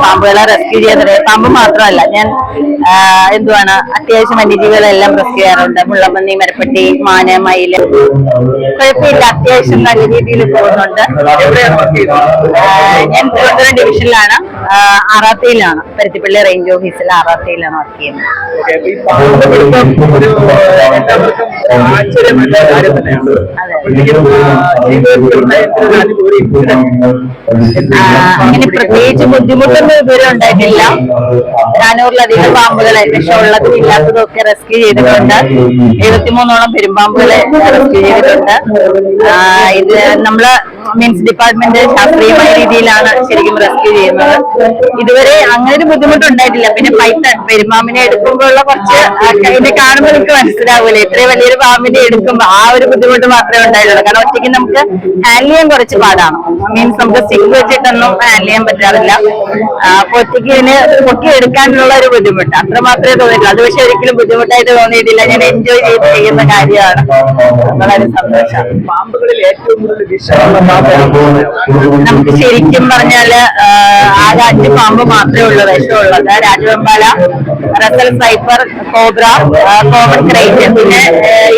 പാമ്പുകളെ റെസ്ക്യൂ ചെയ്യുന്നത് പാമ്പ് മാത്രമല്ല ഞാൻ എന്തുവാണ് അത്യാവശ്യം വന്യജീവികളെല്ലാം റെസ്ക്യൂ ചെയ്യാറുണ്ട്. മുള്ളമ്പന്നി മരപ്പട്ടി മാന മയിൽ കുഴപ്പമില്ല അത്യാവശ്യം നല്ല രീതിയിൽ പോകുന്നുണ്ട്. ഞാൻ തിരുവനന്തപുരം ഡിവിഷനിലാണ് ആറാത്തിയിലാണ്. പരുത്തിപ്പള്ളി റേഞ്ച് ഓഫീസിൽ ആറാത്തയിലാണ് വർക്ക് ചെയ്യുന്നത്. അങ്ങനെ പ്രത്യേകിച്ച് ബുദ്ധിമുട്ടൊന്നും ഇതുവരെ ഉണ്ടായിട്ടില്ല. നാനൂറിലധികം പാമ്പുകളെ വിഷമുള്ളതും ഇല്ലാത്തതും ഒക്കെ റെസ്ക്യൂ ചെയ്തിട്ടുണ്ട്. എഴുപത്തിമൂന്നോളം പെരുമ്പാമ്പുകളെ റെസ്ക്യൂ ചെയ്തിട്ടുണ്ട്. ആ, ഇത് നമ്മൾ മീൻസ് ഡിപ്പാർട്ട്മെന്റ് ശാസ്ത്രീയമായ രീതിയിലാണ് ശരിക്കും റെസ്ക്യൂ ചെയ്യുന്നത്. ഇതുവരെ അങ്ങനെ ഒരു ബുദ്ധിമുട്ടുണ്ടായിട്ടില്ല. പിന്നെ പൈത്തൺ പെരുമാമിനെ എടുക്കുമ്പോഴുള്ള കുറച്ച് അതിന്റെ കാണുമ്പോൾ നമുക്ക് മനസ്സിലാവൂലേ. ഇത്രയും വലിയൊരു പാമ്പിനെ എടുക്കുമ്പോൾ ആ ഒരു ബുദ്ധിമുട്ട് മാത്രമേ ഉണ്ടായിട്ടുള്ളൂ. കാരണം ഒറ്റയ്ക്ക് നമുക്ക് ഹാൻഡിൽ ചെയ്യാൻ കുറച്ച് പാടാണ്. മീൻസ് നമുക്ക് സ്റ്റിക്ക് വെച്ചിട്ടൊന്നും ഹാൻഡിൽ ചെയ്യാൻ പറ്റാറില്ല. അപ്പൊ ഒറ്റയ്ക്ക് ഇതിന് പൊക്കി എടുക്കാനുള്ള ഒരു ബുദ്ധിമുട്ട്. അത്ര മാത്രമേ തോന്നിയിട്ടുള്ളൂ. അത് പക്ഷെ ഒരിക്കലും ബുദ്ധിമുട്ടായിട്ട് തോന്നിയിട്ടില്ല. ഞാൻ എൻജോയ് ചെയ്ത് ചെയ്യുന്ന കാര്യമാണ്. വളരെ സന്തോഷം. പാമ്പുകളിൽ ഏറ്റവും കൂടുതൽ ഏതാണ്? നമുക്ക് ശരിക്കും പറഞ്ഞാൽ ആ, അഞ്ച് പാമ്പ് മാത്രമേ ഉള്ളൂ വിഷമുള്ളത്. രാജവെമ്പാല Russell viper cobra common krait. പിന്നെ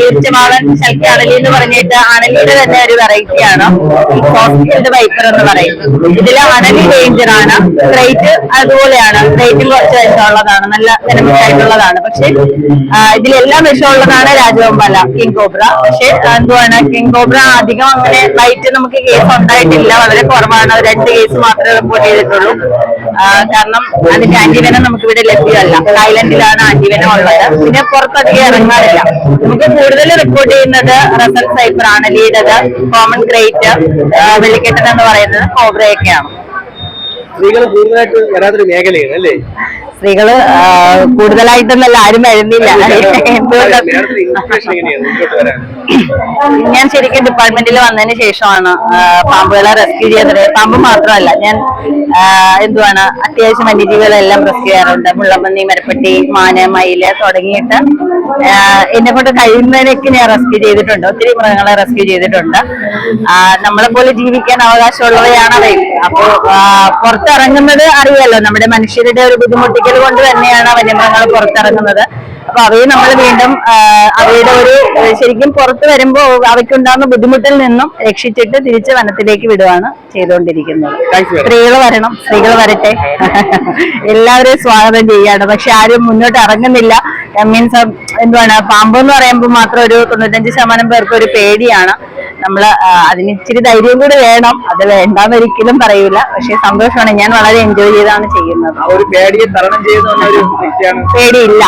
ഈർച്ചമാവൻ ശൽക്കി അണലി എന്ന് പറഞ്ഞിട്ട് അണലിയുടെ തന്നെ ഒരു വെറൈറ്റി ആണ് ഹോസ്പിറ്റൽ വൈപ്പർ എന്ന് പറയുന്നത്. ഇതിൽ അണലി ഡേഞ്ചർ ആണ്. ക്രൈറ്റ് അതുപോലെയാണ്. ക്രൈറ്റിൽ കുറച്ച് വിഷമുള്ളതാണ്. നല്ല ആയിട്ടുള്ളതാണ് പക്ഷെ ഇതിലെല്ലാം വിഷമുള്ളതാണ് രാജവെമ്പാല കിങ് കോബ്ര പക്ഷെ എന്തുവാണ്? കിങ് കോബ്ര അധികം അങ്ങനെ ലൈറ്റ് നമുക്ക് കേസ് ഉണ്ടായിട്ടില്ല വളരെ കുറവാണ്. രണ്ട് കേസ് മാത്രമേ റിപ്പോർട്ട് ചെയ്തിട്ടുള്ളൂ. കാരണം അതിന്റെ ആന്റിവനം നമുക്ക് ഇവിടെ ലഭ്യമല്ല. തായ്ലൻഡിലാണ് ആന്റിവനം ഉള്ളത്. പിന്നെ പുറത്തധികം ഇറങ്ങാറില്ല. നമുക്ക് കൂടുതൽ റിപ്പോർട്ട് ചെയ്യുന്നത് റസൽ സൈപ്പർ ആണ്. ലീഡത് കോമൺ ഗ്രേറ്റ് വെള്ളിക്കെട്ടൻ എന്ന് പറയുന്നത് കോബ്രയൊക്കെയാണ്. സ്ത്രീകൾ കൂടുതലായിട്ട് വരാത്തൊരു മേഖലയാണ് അല്ലേ? സ്ത്രീകൾ കൂടുതലായിട്ടൊന്നല്ല ആരും വരുന്നില്ല. ഞാൻ ശരിക്കും ഡിപ്പാർട്ട്മെന്റിൽ വന്നതിന് ശേഷമാണ് പാമ്പുകളെ റെസ്ക്യൂ ചെയ്യുന്നത് പാമ്പ് മാത്രമല്ല ഞാൻ എന്തുവാണ് അത്യാവശ്യം വന്യജീവികളെല്ലാം റെസ്ക്യൂ ചെയ്യാറുണ്ട്. മുള്ളപ്പന്നി മരപ്പട്ടി മാന മയിൽ തുടങ്ങിയിട്ട് എന്നെ കൊണ്ട് കഴിയുന്നതിനൊക്കെ ഞാൻ റെസ്ക്യൂ ചെയ്തിട്ടുണ്ട്. ഒത്തിരി മൃഗങ്ങളെ റെസ്ക്യൂ ചെയ്തിട്ടുണ്ട്. നമ്മളെ പോലെ ജീവിക്കാൻ അവകാശമുള്ളവയാണ് അവയും അപ്പോ പുറത്തിറങ്ങുന്നത് അറിയാലോ നമ്മുടെ മനുഷ്യരുടെ ഒരു ബുദ്ധിമുട്ടിക്കൽ കൊണ്ട് തന്നെയാണ് വന്യമൃഗങ്ങൾ പുറത്തിറങ്ങുന്നത്. അപ്പൊ അവയെ നമ്മൾ വീണ്ടും അവയുടെ ഒരു ശരിക്കും പുറത്ത് വരുമ്പോൾ അവയ്ക്കുണ്ടാകുന്ന ബുദ്ധിമുട്ടിൽ നിന്നും രക്ഷിച്ചിട്ട് തിരിച്ച് വനത്തിലേക്ക് വിടുവാണ് ചെയ്തുകൊണ്ടിരിക്കുന്നത്. സ്ത്രീകൾ വരണം സ്ത്രീകൾ വരട്ടെ. എല്ലാവരെയും സ്വാഗതം ചെയ്യാണ് പക്ഷെ ആരും മുന്നോട്ട് ഇറങ്ങുന്നില്ല. മീൻസ് എന്തുവാണ് പാമ്പ് എന്ന് പറയുമ്പോൾ മാത്രം ഒരു തൊണ്ണൂറ്റഞ്ച് ശതമാനം പേർക്ക് ഒരു പേടിയാണ്. നമ്മൾ അതിന് ഇച്ചിരി ധൈര്യം കൂടി വേണം. അത് വേണ്ടാന്ന് ഒരിക്കലും പറയൂല. പക്ഷെ സന്തോഷമാണ്. ഞാൻ വളരെ എൻജോയ് ചെയ്താണ് ചെയ്യുന്നത്. പേടിയില്ല.